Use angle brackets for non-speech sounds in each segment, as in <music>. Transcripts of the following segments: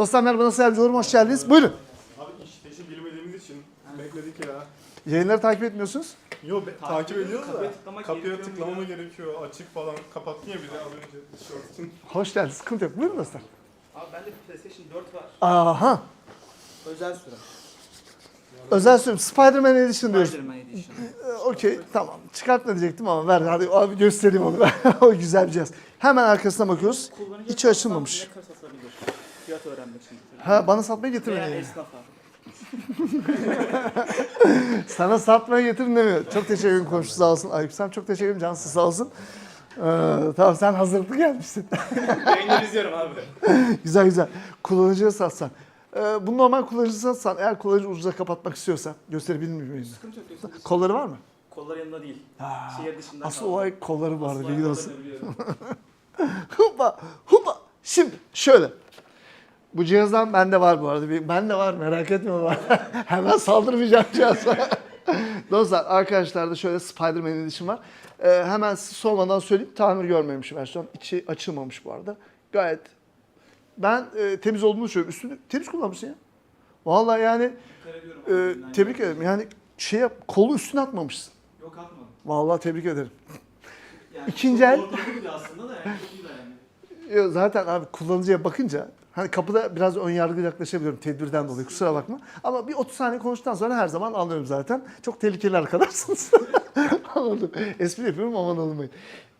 Dostlar merhaba nasıl yardımcı olurum? Hoş geldiniz. Buyurun. Abi iş teşi bilmediğimiz için bekledik ya. Yayınları takip etmiyorsunuz. Yo be- takip ediyoruz da kapıya tıklamak kapıya gerekiyor tıklama mu mı gerekiyor? Açık falan kapattın ya bizi az önce tişört için. Hoş geldiniz. Sıkıntı yok. Buyurun dostlar. Abi bende bir PlayStation 4 var. Aha. Özel sürüm. Özel sürüm. Spider-Man Edition diyoruz. Spider-Man Edition. Ee, Okey tamam. Çıkartma diyecektim ama ver hadi abi göstereyim onu. <laughs> o güzel bir cihaz. Hemen arkasına bakıyoruz. İçi açılmamış. Fiyat öğrenmek için. Ha bana satmaya Veya getirmedi. esnafa. <laughs> Sana satmaya getirin demiyor. Çok teşekkür ederim komşu sağ olsun. Ayıp sen çok teşekkür ederim. Cansı sağ olsun. Ee, tamam sen hazırlıklı gelmişsin. <laughs> Yayınları izliyorum abi. <laughs> güzel güzel. Kullanıcıya satsan. Ee, bunu normal kullanıcıya satsan eğer kullanıcı ucuza kapatmak istiyorsa gösterebilir miyim? Sıkıntı yok. Kolları var mı? Kollar yanında değil. Ha, Şehir dışında Asıl kaldı. olay kolları vardı. Asıl Bilgin olsun. Hupa hupa. Şimdi şöyle. Bu cihazdan bende var bu arada. Bende var merak etme var. <laughs> Hemen saldırmayacağım cihaza. <laughs> Dostlar arkadaşlar da şöyle Spider-Man Edition var. Ee, hemen size sormadan söyleyeyim. Tamir görmemiş versiyon. İçi açılmamış bu arada. Gayet ben e, temiz olduğunu söylüyorum. Üstünü temiz kullanmışsın ya. Vallahi yani e, tebrik ederim. Yani şey yap, kolu üstüne atmamışsın. Yok atmadım. Vallahi tebrik ederim. Yani İkinci el- aslında da yani çok iyi de yani. Yo, Zaten abi kullanıcıya bakınca hani kapıda biraz ön yargılı yaklaşabiliyorum tedbirden dolayı kusura bakma. Ama bir 30 saniye konuştuktan sonra her zaman anlıyorum zaten. Çok tehlikeli arkadaşsınız. <laughs> Anladım. Espri yapıyorum aman olmayın.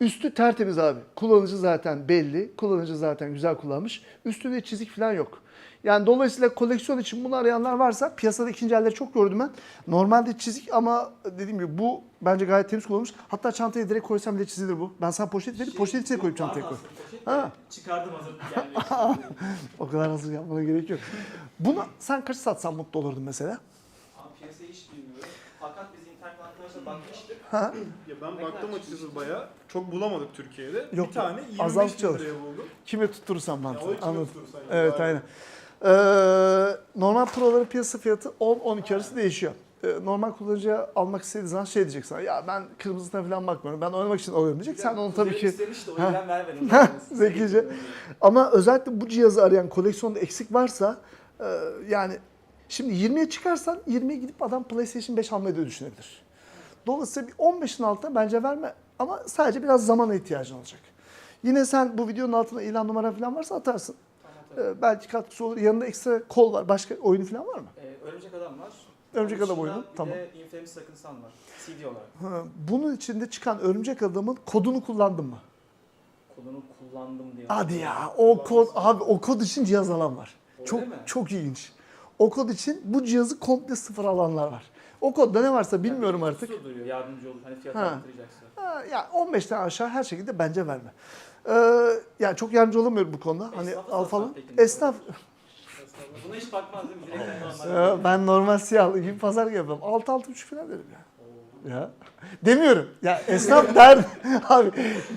Üstü tertemiz abi. Kullanıcı zaten belli. Kullanıcı zaten güzel kullanmış. Üstünde çizik falan yok. Yani dolayısıyla koleksiyon için bunu arayanlar varsa piyasada ikinci elleri çok gördüm ben. Normalde çizik ama dediğim gibi bu bence gayet temiz kullanılmış. Hatta çantaya direkt koysam bile çizilir bu. Ben sana poşet verip poşet içine koyup çantaya koy. Ha. Çıkardım hazır. <laughs> O kadar hazır yapmana gerek yok. Bunu sen kaç satsan mutlu olurdun mesela? Abi piyasayı hiç bilmiyorum. Fakat biz internet arkadaşlar bakmıştık. Ha? Ya ben Ne baktım açıkçası baya. Çok bulamadık Türkiye'de. Yok, bir tane 25 azaltı bin çalış. liraya buldum. Kime tutturursan Ya mantığı. o içine Anladım. tutursan yani. Evet Bari. aynen. Ee, normal proların piyasa fiyatı 10-12 arası değişiyor. Ee, normal kullanıcıya almak istediği zaman şey diyecek sana ya ben kırmızısına falan bakmıyorum ben oynamak için alıyorum diyecek. Sen onu tabii ki istemişti o Ha. yüzden vermedim. <laughs> Zekice. Ama özellikle bu cihazı arayan koleksiyonda eksik varsa e, yani şimdi 20'ye çıkarsan 20'ye gidip adam PlayStation 5 almayı da düşünebilir. Dolayısıyla bir 15'in altına bence verme ama sadece biraz zamana ihtiyacın olacak. Yine sen bu videonun altına ilan numara falan varsa atarsın. E, belki katkısı olur. Yanında ekstra kol var. Başka oyunu falan var mı? Ee, Örümcek Adam var. Örümcek Adam oyunu, Bir tamam. de Infamous Second Son var. CD olarak. Ha, Bunun içinde çıkan Örümcek Adam'ın kodunu kullandın mı? Kodunu kullandım diye. Hadi ya o kod abi o kod için cihaz alan var. Öyle çok mi? çok ilginç. O kod için bu cihazı komple sıfır alanlar var. O kodda ne varsa bilmiyorum Yani artık. duruyor yardımcı olur. Hani fiyat Ha. Ha, ya 15'ten aşağı her şekilde bence verme. Ee, yani çok yardımcı olamıyorum bu konuda. Hani Esnafa al satsak falan. peki? Esnaf Buna hiç bakmaz değil mi? Direkt normal. Ee, ben normal siyahlı gibi pazar yapıyorum. 6 6,5 falan derim ya. Ya. Demiyorum. Ya esnaf <laughs> der abi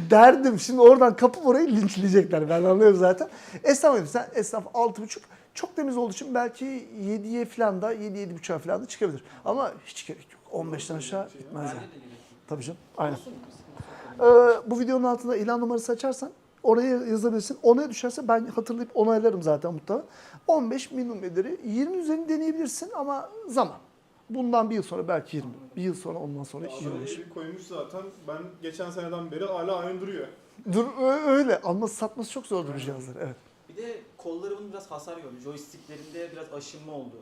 derdim. Şimdi oradan kapıp orayı linçleyecekler. Ben anlıyorum zaten. Esnaf dedim. Sen esnaf 6,5 çok temiz olduğu için belki 7'ye falan da 7 7,5'a falan da çıkabilir. Ama hiç gerek yok. 15'ten aşağı gitmez yani. Tabii canım. Aynen. Ee, bu videonun altında ilan numarası açarsan oraya yazabilirsin. Ona düşerse ben hatırlayıp onaylarım zaten mutlaka. 15 milimetreleri 20 üzerinde deneyebilirsin ama zaman. Bundan bir yıl sonra belki 20. Bir yıl sonra ondan sonra Adamın 25. eli koymuş zaten. Ben geçen seneden beri hala aynı duruyor. Dur ö- öyle. Alması satması çok zor bu. Evet. Bir de kolları bunun biraz hasar gördü. Joysticklerinde biraz aşınma oldu.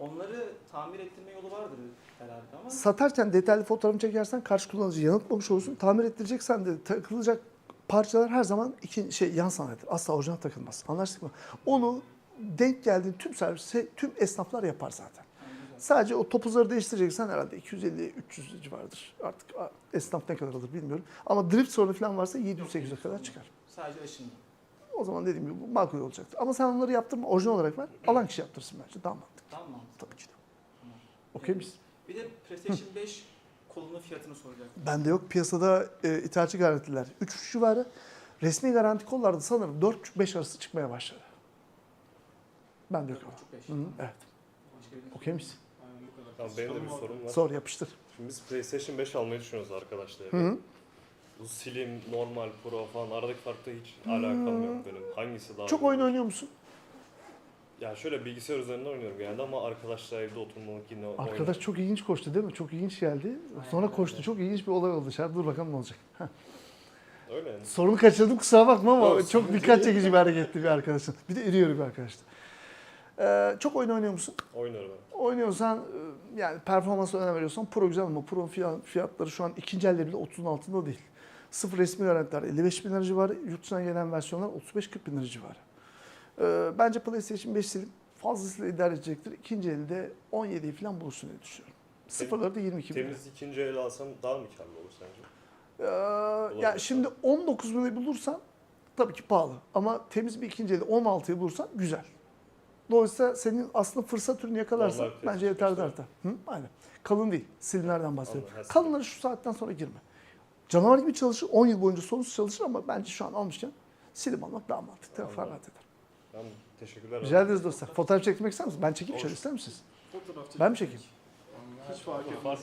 Onları tamir ettirme yolu vardır herhalde ama. Satarken detaylı fotoğrafını çekersen karşı kullanıcı yanıltmamış olursun. Tamir ettireceksen de takılacak parçalar her zaman iki şey yan sanayidir. Asla orijinal takılmaz. Anlaştık mı? Onu denk geldiğin tüm servis, tüm esnaflar yapar zaten. Sadece o topuzları değiştireceksen herhalde 250-300 civarıdır. Artık esnaf ne kadar alır bilmiyorum. Ama drift sorunu falan varsa 700-800'e kadar çıkar. Sadece aşınma. O zaman dediğim gibi bu makul olacaktır. Ama sen onları yaptırma, orijinal olarak ver. <clears throat> Alan kişi yaptırsın bence. Daha mantıklı. Tamam mı? Tabii ki de. Okey miyiz? Bir de PlayStation 5 kolunun fiyatını soracak. Bende yok. Piyasada e, ithalatçı garantiler 3 civarı. Resmi garanti kollarda sanırım 4,5 arası çıkmaya başladı. Bende yok. ama. 4,5-5. Hı hı, evet. Okey kadar. Abi benim de bir sorum var. Sor yapıştır. Şimdi biz PlayStation 5 almayı düşünüyoruz arkadaşlar. Hı hı. Bu Slim, normal, pro falan aradaki farkta hiç alakam yok benim. Hangisi daha Çok oyun oynuyor musun? Ya şöyle bilgisayar üzerinden oynuyorum genelde ama arkadaşlar evde oturmalık yine oynuyorum. Arkadaş çok ilginç koştu değil mi? Çok ilginç geldi. Sonra koştu. Çok ilginç bir olay oldu dışarı. Dur bakalım ne olacak. Heh. Öyle yani. Sorunu kaçırdım kusura bakma ama Olsun. çok dikkat çekici bir hareketti bir arkadaşın. Bir de iri yarı bir arkadaştı. Ee, çok oyun oynuyor musun? Oynuyorum ben. Oynuyorsan e, yani performansa önem veriyorsan Pro güzel ama Pro fiyat- fiyatları şu an ikinci elde bile 30'un altında değil. Sıfır resmi garantiler 55 bin lira civarı, yurt dışından gelen versiyonlar 35-40 bin lira civarı. Ee, bence PlayStation 5 Slim fazlasıyla idare edecektir. İkinci elde 17'yi falan bulursun diye düşünüyorum. Sıfırları da 22 bin. Temiz ikinci el alsam daha mı karlı olur sence? Ee, ya şimdi 19 bini bulursan tabii ki pahalı. Ama temiz bir ikinci elde 16'yı bulursan güzel. Dolayısıyla senin aslında fırsat ürünü yakalarsan Normal bence fiyatı yeterli artar. Hı? Aynen. Kalın değil. Slimlerden bahsediyorum. Anladım, her Kalınları şu saatten sonra girme. Canavar gibi çalışır. 10 yıl boyunca sonsuz çalışır ama bence şu an almışken slim almak daha mantıklı. Anladım. Fark eder. Ben teşekkürler. Rica abi. ederiz dostlar. Fotoğraf çekmek ister misiniz? Ben çekeyim şöyle ister misiniz? Fotoğraf. Ben mi çekeyim? Hiç fark etmez.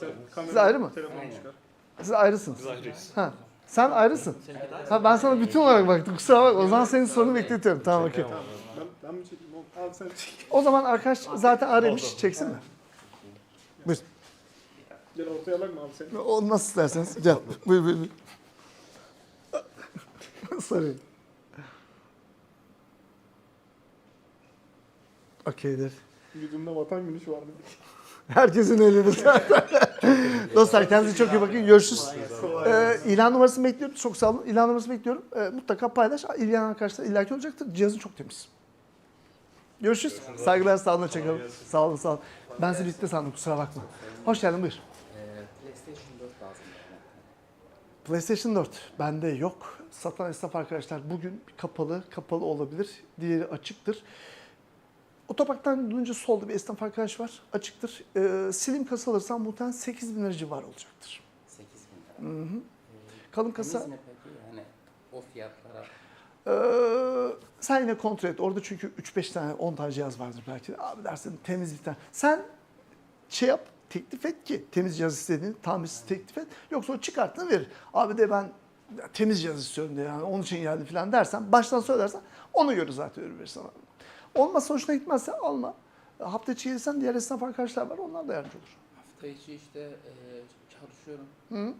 Siz ayrı mı? Telefonu Aynen. çıkar. Siz ayrısınız. Biz ayrıyız. Ha. Sen ayrısın. Ha, ben sana bütün olarak baktım. Kusura bakma. O zaman senin sorunu bekletiyorum. Tamam okey. Tamam. Ben, ben mi çekeyim? Abi sen çek. O zaman arkadaş zaten aramış. Çeksin mi? Buyur. Gel ortaya alak mı abi seni? O nasıl isterseniz. Gel. Buyur buyur. buyur. Sarayım. Okeydir. Yüzümde vatan gülüşü vardı. Herkesin öyledir zaten. Dostlar kendinize çok iyi bakın. Görüşürüz. Ee, ilan numarasını bekliyorum. Çok sağ olun. İlan numarasını bekliyorum. Ee, mutlaka paylaş. İlgilen arkadaşlar illaki olacaktır. Cihazın çok temiz. Görüşürüz. Saygılar, sağ olun. Hoşçakalın. Sağ olun, sağ olun. Ben sizi bitti sandım. Kusura bakma. Hoş geldin. Buyur. Ee, PlayStation 4 lazım. bana. PlayStation 4 bende yok. Satan esnaf arkadaşlar bugün kapalı, kapalı olabilir. Diğeri açıktır. Otoparktan dönünce solda bir esnaf arkadaş var. Açıktır. Ee, slim kasa alırsam muhtemelen 8 bin lira civarı olacaktır. 8 bin lira. Hı hı. Ee, Kalın kasa. temiz ne peki? Yani o fiyatlara Ee, sen yine kontrol et. Orada çünkü 3-5 tane, 10 tane cihaz vardır belki. Abi dersin temiz bir tane. Sen şey yap, teklif et ki temiz cihaz istediğini, tamirsiz teklif et. Yoksa o çıkartını verir. Abi de ben temiz cihaz istiyorum diye yani onun için geldi falan dersen, baştan söylersen ona göre zaten ürün verir sana. Olmazsa hoşuna gitmezse alma. Hafta içi gelirsen diğer esnaf arkadaşlar var onlar da yardımcı olur. hafta içi işte e, çalışıyorum. Hı?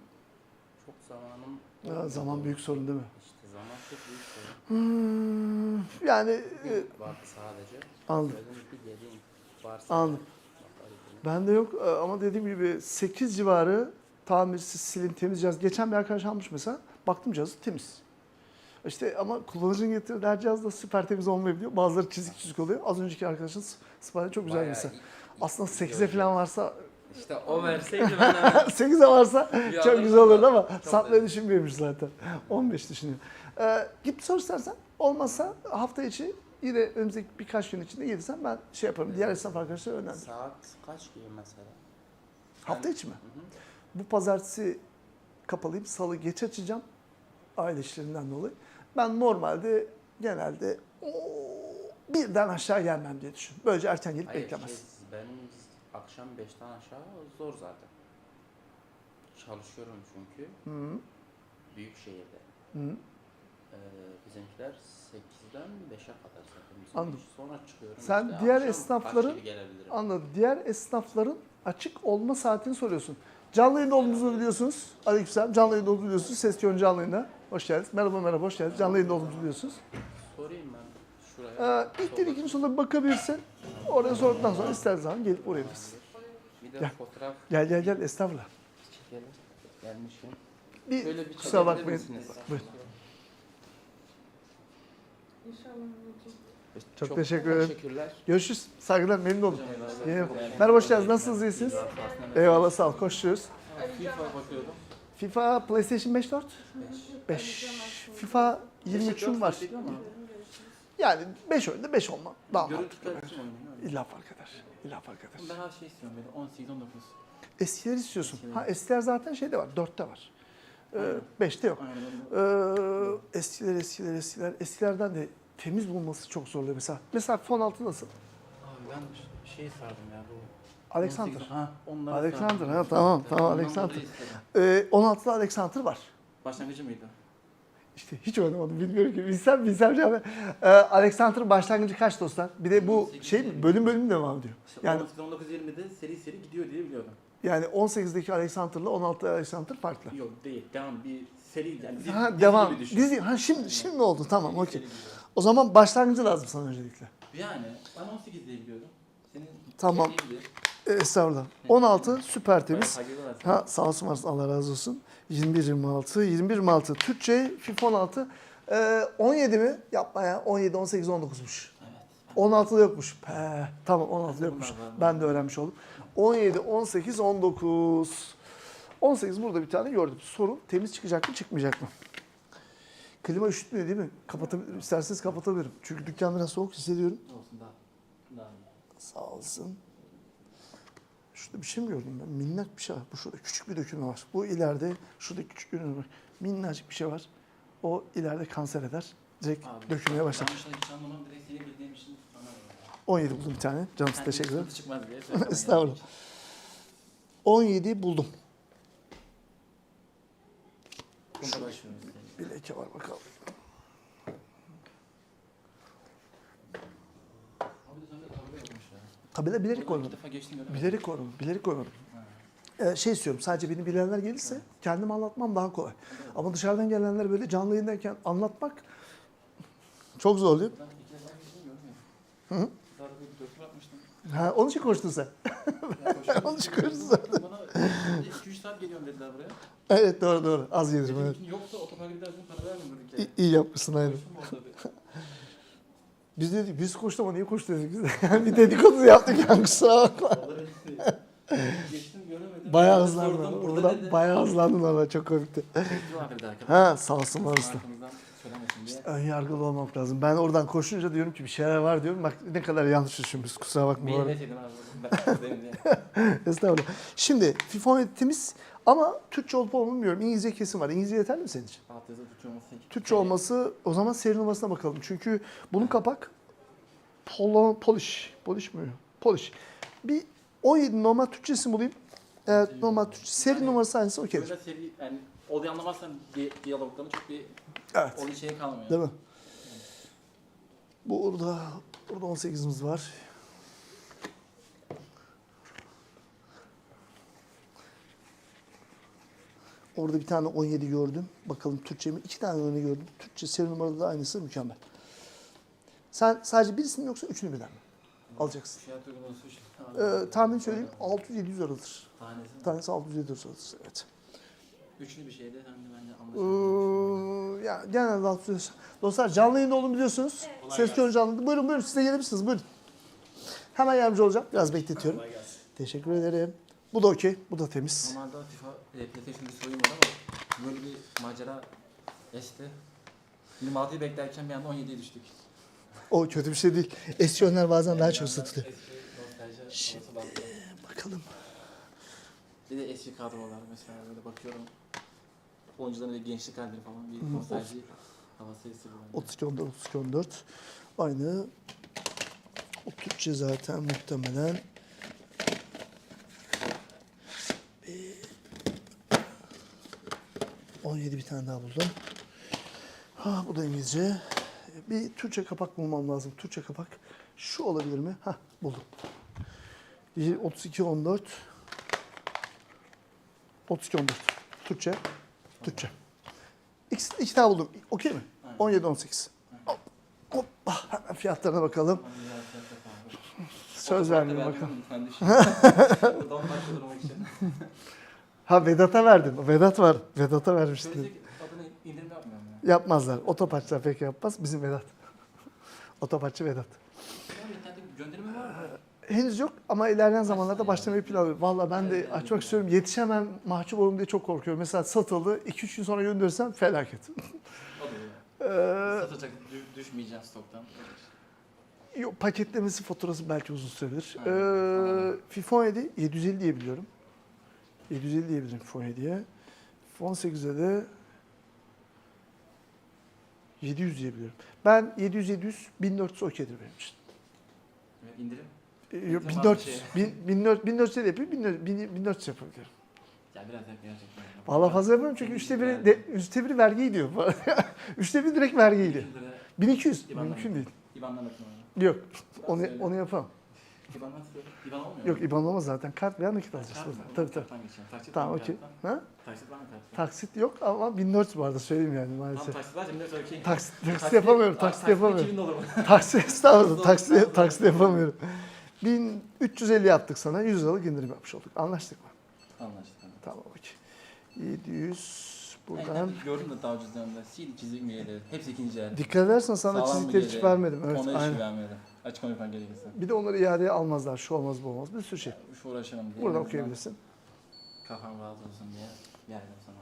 Çok zamanım Ya, zaman büyük sorun değil mi? İşte zaman çok büyük sorun. Hmm, yani e, Bugün vardı sadece. anladım. Bir Anladım. bakarım. Bende yok Ee, ama dediğim gibi 8 civarı tamirsiz, silin, temiz cihaz. Geçen bir arkadaş almış mesela. Baktım cihazı temiz. İşte ama kullanıcının getirdiği her cihaz da süper temiz olmayabiliyor. Bazıları çizik çizik oluyor. Az önceki arkadaşın sipariş çok güzel Bayağı Aslında iyi 8'e oldu. falan varsa, İşte o verseydi ben hemen 8'e <laughs> varsa Bir çok güzel olurdu da. ama satmayı düşünmüyormuş zaten. 15 düşünüyor. Ee, git sor istersen. Olmazsa hafta içi yine önümüzdeki birkaç gün içinde gelirsen ben şey yaparım. Diğer esnaf arkadaşlara önerdim. saat kaç gibi mesela? Hafta içi mi? Hı hı. Bu pazartesi kapalıyım. Salı geç açacağım. Aile işlerinden dolayı. Ben normalde genelde birden aşağı gelmem diye düşün. Böylece erken gelip Hayır, beklemez. şey, ben akşam 5'ten aşağı zor zaten. Çalışıyorum çünkü Hı, büyük şehirde. hı. Ee, bizimkiler 8'den 5'e kadar zaten Anladım. Sonra çıkıyorum. Sen işte diğer akşam esnafların-? Anladım. Diğer esnafların açık olma saatini soruyorsun. Canlı yayında olduğumuzu biliyorsunuz. Aleykümselam. Canlı yayında olduğumuzu biliyorsunuz. Ses Yön canlı yayında. Hoş geldiniz. Merhaba merhaba hoş geldiniz. Canlı yayında olduğumuzu biliyorsunuz. Sorayım ben şuraya. Ee, ilk dediğin sonra bir bakabilirsin. Oraya sorduktan sonra ister zaman gelip oraya bilirsin. Bir de Gel. fotoğraf Gel gel gel estağfurullah. çekelim. Gelmişim. Bir, Şöyle bir kusura çekebilir bakmayın. misiniz? Buyurun. İnşallah anneciğim. Çok teşekkür ederim. Teşekkürler. Görüşürüz. Saygılar memnun oldum. Eyvallah. Yeni- Merhaba hoş geldiniz. Nasılsınız? iyisiniz? Eyvallah sağ ol. Koşuyoruz. FIFA bakıyordum. FIFA PlayStation 5 4? 5. FIFA 23'üm var. Yani 5 oyunda 5 olma. Daha Görüntü mantıklı. kalitesi oynuyor? İlla fark eder. İlla fark eder. Ben her şey istiyorum böyle 18 19. Eskiler istiyorsun. Eskileri. Ha eskiler zaten şeyde var. 4'te var. Ee, 5'te yok. Aynen öyle. Ee, eskiler eskiler eskiler. Eskilerden de temiz bulması çok zorluyor mesela. Mesela fon altı nasıl? Abi ben şey sardım ya bu. Alexander. 18 Ha, Alexander ha tamam tamam Ondan Alexander. dolayı istedim. Ee, 16'lı Alexander var. Başlangıcı mıydı? İşte hiç oynamadım bilmiyorum ki. Bilsem bilsem cevap. Ee, Alexander'ın başlangıcı kaç dostlar? Bir de bu 18 şey? Bölüm bölüm devam ediyor. Yani 19-20'de seri seri gidiyor diye biliyorum. yani 18'deki Alexander'la 16'daki Alexander farklı. Yok değil. Devam bir seri yani dizi, Ha dizi devam. gibi düşün. Dizi ha şimdi şimdi oldu tamam okey. seri. O zaman başlangıcı lazım sana öncelikle. Yani ben 18 diye biliyordum. Senin Tamam. dediğin gibi. Ee, Estağfurullah. 16 süper temiz. Ha sağ olsun varsın Allah razı olsun. 21 26 21 26 Türkçe FIFA 16 ee, 17 mi? Yapma ya. 17 18 19'muş. Evet. 16'da yokmuş. He, tamam 16'da yokmuş. Ben de öğrenmiş oldum. 17 18 19 18 burada bir tane gördüm. Sorun temiz çıkacak mı çıkmayacak mı? Klima üşütmüyor değil mi? Kapatabilirim. İsterseniz kapatabilirim. Çünkü dükkan biraz soğuk hissediyorum. Olsun daha. Sağ olsun. Şurada bir şey mi gördüm ben? Minnak bir şey var. Bu şurada küçük bir dökülme var. Bu ileride şurada küçük bir dökülme var. Minnacık bir şey var. O ileride kanser eder. Direkt Abi, dökülmeye başlar. Ben anlamam direkt seni bildiğim için sana 17 buldum bir tane. Canım Yani teşekkür ederim. çıkmaz diye. <laughs> söylemem Estağfurullah. yani. 17 buldum. Başlıyoruz. Bir leke var bakalım. Abi de sende tablo yokmuş ya. Tabela bilerek koymadım. defa geçtim göremedim. Bilerek koymadım. Bilerek koymadım. Ee, şey istiyorum sadece beni bilenler gelirse kendim anlatmam daha kolay. Ama dışarıdan gelenler böyle canlı yayındayken anlatmak çok zorluyor. Ben iki defa geçtim görmüyorum. Hı hı. Daha da bir döküm atmıştım. Ha, onun için koştun sen. Ya koşuyorum. Onu çıkarırız zaten. Bana 2-3 saat geliyorum dediler buraya. Evet doğru doğru. Az gelirim evet. Dedim ki yoksa otoparka gidersin para vermem dedik İyi, iyi yapmışsın aynen. Koştum orada bir. Biz dedik biz koştu ama niye koştu dedik biz <laughs> de. bir dedikodu yaptık yani kusura bakma. Vallahi Geçtim göremedim. Bayağı hızlandın. Oradan bayağı hızlandın orada çok komikti. Ha sağ olsun var usta. Diye. Ön yargılı olmak lazım. Ben oradan koşunca diyorum ki bir şeyler var diyorum. Bak ne kadar yanlış düşünmüş. Kusura bakma. arada. etseydin abi. <laughs> Estağfurullah. Şimdi FIFA 17 temiz ama Türkçe olup olmadığını bilmiyorum. İngilizce kesin var. İngilizce yeterli mi senin için? Alt yazı Türkçe olması. Türkçe olması o zaman seri numarasına bakalım. Çünkü bunun kapak Polo, Polish. Polish mi? Polish. Bir 17 normal Türkçesi bulayım. Evet normal Türkçe. Seri numarası aynısı okeydir. Böyle seri yani olayı anlamazsan di diyalogların çok bir Evet. olay şeyi kalmıyor. Değil mi? Burada, burada 18'imiz var. Orada bir tane 17 gördüm. Bakalım Türkçe mi? İki tane örneği gördüm. Türkçe seri numarada da aynısı mükemmel. Sen sadece birisini mi yoksa üçünü birden mi? Alacaksın. Ee, tahmin söyleyeyim 600-700 aradır. Tanesi. Tanesi 600-700 aradır. Evet. Üçlü bir şeyde hani bence Ee, anlaşılır. ya genelde 600. Dostlar canlı yayında olduğunu biliyorsunuz. Ses tonu canlı. Buyurun buyurun siz de gelebilirsiniz buyurun. Hemen yardımcı olacağım. Biraz bekletiyorum. Kolay. Teşekkür ederim. Bu da okey. Bu da temiz. Normalde FIFA e, PlayStation bir sorun var ama böyle bir macera esti. 26'yı beklerken bir anda 17'ye düştük. O kötü bir şey değil. Eski oyunlar bazen daha çok satılıyor. Şimdi-. Bakalım. Bir de eski kadrolar mesela böyle bakıyorum. Oyuncuların böyle gençlik halleri falan bir nostalji havası hissediyorum. 32 14 32 14. Aynı. O Türkçe zaten muhtemelen. 17 bir tane daha buldum. Ha bu da İngilizce. Bir Türkçe kapak bulmam lazım. Türkçe kapak. Şu olabilir mi? Ha buldum. 32 14. 32 14. Türkçe. Türkçe. İkisi, iki tane buldum. Okey mi? Aynen. 17 18. Hop. Hop. Ah, Hemen fiyatlarına bakalım. Söz verdim bakalım. <laughs> <laughs> Ha Vedat'a verdin. Vedat var. Vedat'a vermiştin. Adını indirim yapmıyorum ya. Yapmazlar. Otoparkçılar pek yapmaz. Bizim Vedat. <laughs> Otoparkçı Vedat. Gönderimi var mı? Henüz yok ama ilerleyen zamanlarda başlamayı planlıyorum. Valla ben de açmak istiyorum. Yetişemem, mahcup olurum diye çok korkuyorum. Mesela satıldı. 2-3 gün sonra gönderirsem felaket. <laughs> Ee, Satacak dü- düşmeyeceğim stoktan. yok, paketlemesi faturası belki uzun sürebilir. Ha, Ee. FIFA 17 750 diye biliyorum. 750 diyebilirim FIFA 17'ye. FIFA 18'e de 700 diyebiliyorum. Ben 700-700, 1400 okeydir benim için. Evet, indirim. Ee, yok, Tamam, 1400, şey. 1000 1400 1400 de yapayım, 1400 1400 yapabilirim. Ya biraz hep gerçekten. Vallahi fazla yapamıyorum çünkü üçte biri, de, üçte biri vergi gidiyor. <laughs> üçte biri direkt vergi gidiyor. 200 lira 1200. İban'dan Mümkün değil. İban'dan bakın. Yok. Onu, onu yapamam. İban'dan söyle. İban olmuyor Yok mu? İban olmaz zaten. Kart veya nakit alacağız. Kart mı? Tabii tabii. Karttan geçeceğim. Taksit var Tamam mı okey. karttan? Ha? Taksit var mı karttan? Taksit yok ama 1400 bu arada söyleyeyim yani Tamam maalesef. taksit var şimdi okey. Taksit, taksit yapamıyorum. Taksit yapamıyorum. 2000 olur mu? Taksit estağfurullah. Taksit yapamıyorum. 1350 yaptık sana. 100 liralık indirim yapmış olduk. Anlaştık mı? Anlaştık. tamam. Tamam okey. 700 buradan. Buradan. Gördüm de daha ucuz yanında. Sil yedi? Hepsi ikinci el. Dikkat edersen sana Sağlam mı çizikleri hiç vermedim. Evet Ona hiç aynen. Açık konuşmak gerekirse. Bir de onları iadeye almazlar. Şu olmaz bu olmaz. Bir sürü şey. Şu uğraşamam diye. Buradan okuyabilirsin. Kafam rahat olsun diye geldim sana.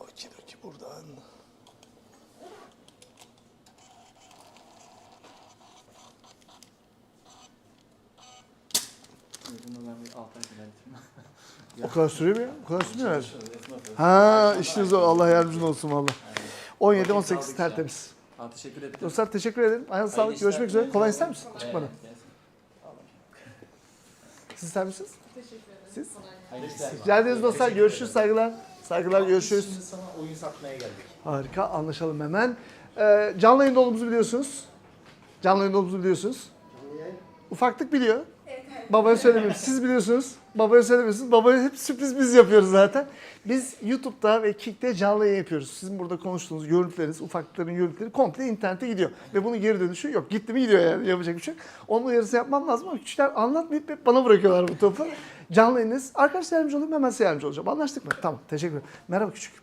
Okey okey buradan. Bunu ben bir altı ay. O kadar sürüyor mu ya? O kadar sürmüyor herhalde. Ha işiniz zor. Allah yardımcın olsun valla. Aynen. 17 Vakit 18 aldık ya. tertemiz. Aa, teşekkür ederim. Dostlar teşekkür ederim. Ayağınıza sağlık. Görüşmek üzere. Kolay ister misin? Çık bana. Evet, gelsin. Siz ister misiniz? Teşekkür ederim. Siz? Rica ederiz dostlar. Görüşürüz. Saygılar. Saygılar. Görüşürüz. Şimdi sana oyun satmaya geldik. Harika. Anlaşalım hemen. Ee, canlı yayında olduğumuzu biliyorsunuz. Canlı yayında olduğumuzu biliyorsunuz. Ufaklık biliyor. Babaya söylemiyoruz. Siz biliyorsunuz. Babaya söylemiyorsunuz. Babaya hep sürpriz biz yapıyoruz zaten. Biz YouTube'da ve Kick'te canlı yayın yapıyoruz. Sizin burada konuştuğunuz görüntüleriniz, ufaklıkların görüntüleri komple internete gidiyor. Ve bunun geri dönüşü yok. Gitti mi gidiyor yani. Yapacak bir şey. Onun uyarısı yapmam lazım ama küçükler anlatmayıp hep bana bırakıyorlar bu topu. Canlı yayınınız. Arkadaşlar yardımcı olayım hemen size yardımcı olacağım. Anlaştık mı? Tamam. Teşekkür ederim. Merhaba küçük.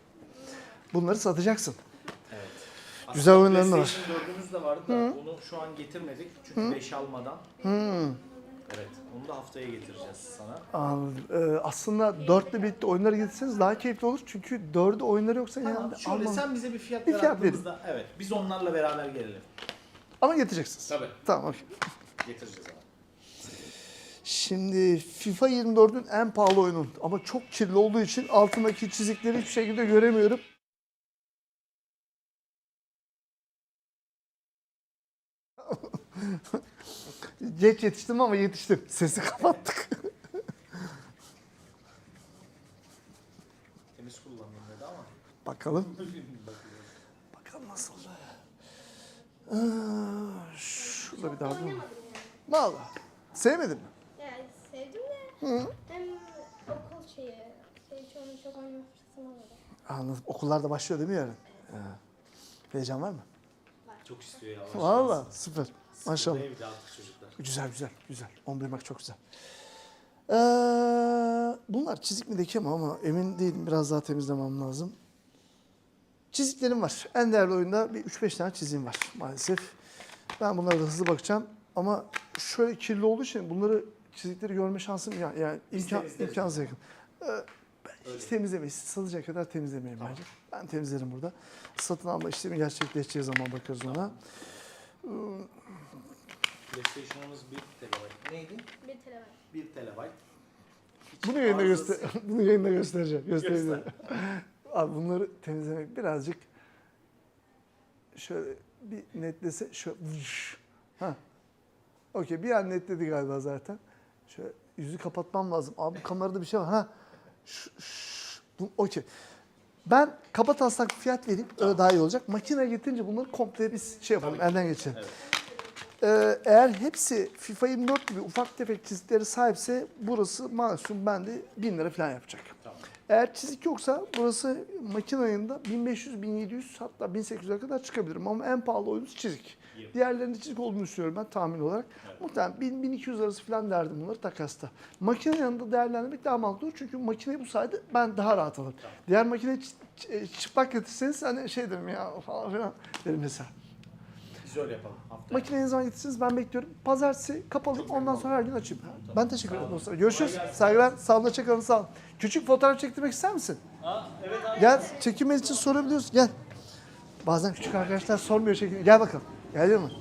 Bunları satacaksın. Güzel oyunların var. PlayStation 4'ümüz de vardı da onu şu an getirmedik çünkü 5 almadan. Evet, onu da haftaya getireceğiz sana. Anladım. Ee, aslında dörtle birlikte oyunları getirseniz daha keyifli olur. Çünkü dördü oyunları yoksa Tamam, genelde şöyle almam. sen bize bir fiyat Bir fiyat verin. aklımızda. Evet, biz onlarla beraber gelelim. Ama getireceksiniz. Tabii. Tamam okey. Getireceğiz abi. Şimdi FIFA 24'ün en pahalı oyunu ama çok kirli olduğu için altındaki çizikleri hiçbir şekilde göremiyorum. Geç yetiştim ama yetiştim. Sesi kapattık. Temiz kullandım dedi ama. Bakalım. <laughs> Bakalım nasıl olacak. Aa, şurada bir daha dur. Valla. Sevmedin mi? Yani sevdim de hem okul şeyi, şey çok oynama fırsatım olmadı. Anladım. Okullarda başlıyor değil mi yarın? Ha. Heyecan var mı? Çok istiyor ya. Valla süper. Maşallah. Artık çocuklar. Güzel güzel güzel. Onu duymak çok güzel. Ee, bunlar çizik mi deke mi ama emin değilim. Biraz daha temizlemem lazım. Çiziklerim var. En değerli oyunda bir 3-5 tane çiziğim var maalesef. Ben bunlara da hızlı bakacağım. Ama şöyle kirli olduğu için bunları çizikleri görme şansım ya yani Biz imkan, imkansız yakın. Ee, ben temizlemeyiz. Satacak kadar temizlemeyin bence. Ben temizlerim burada. Satın alma işlemi gerçekleşeceği zaman bakarız ona. PlayStation'ımız 1 TB. Neydi? Bir terabayt. 1 TB. Bunu yayında göster <laughs> bunu yayında göstereceğim. Göstereceğim. Göster. <laughs> Abi bunları temizlemek birazcık şöyle bir netlese şöyle ha. Okey bir an netledi galiba zaten. Şöyle yüzü kapatmam lazım. Abi kamerada bir şey var. Ha. Okey. Ben kaba taslak fiyat vereyim. Öyle daha iyi olacak. Makine getirince bunları komple biz şey yapalım. Elden geçirelim. Evet. Ee, eğer hepsi FIFA 24 gibi ufak tefek çizikleri sahipse burası maksimum bende 1000 lira falan yapacak. Tamam. Eğer çizik yoksa burası makine ayında 1500, 1700 hatta 1800'e kadar çıkabilirim. Ama en pahalı oyunumuz çizik. İyi. Diğerlerinde çizik olduğunu düşünüyorum ben tahmin olarak. Evet. Muhtemelen 1000, 1200 arası falan derdim bunları takasta. Makine yanında değerlendirmek daha mantıklı olur. Çünkü makineyi bu sayede ben daha rahat alırım. Tamam. Diğer makine çı- çı- çıplak getirseniz hani şey derim ya falan filan derim mesela. Biz öyle yapalım. Haftaya. Makineyi ne zaman getirsiniz ben bekliyorum. Pazartesi kapalı Çok ondan sonra her gün açayım. Ben teşekkür ederim dostlar. Görüşürüz. Saygılar. Sağ olun. Hoşçakalın. Sağ olun. Küçük fotoğraf çektirmek ister misin? Aa, evet abi. Gel çekinmeniz için sorabiliyorsun. Gel. Bazen küçük arkadaşlar sormuyor şekilde. Gel bakalım. Gel mi?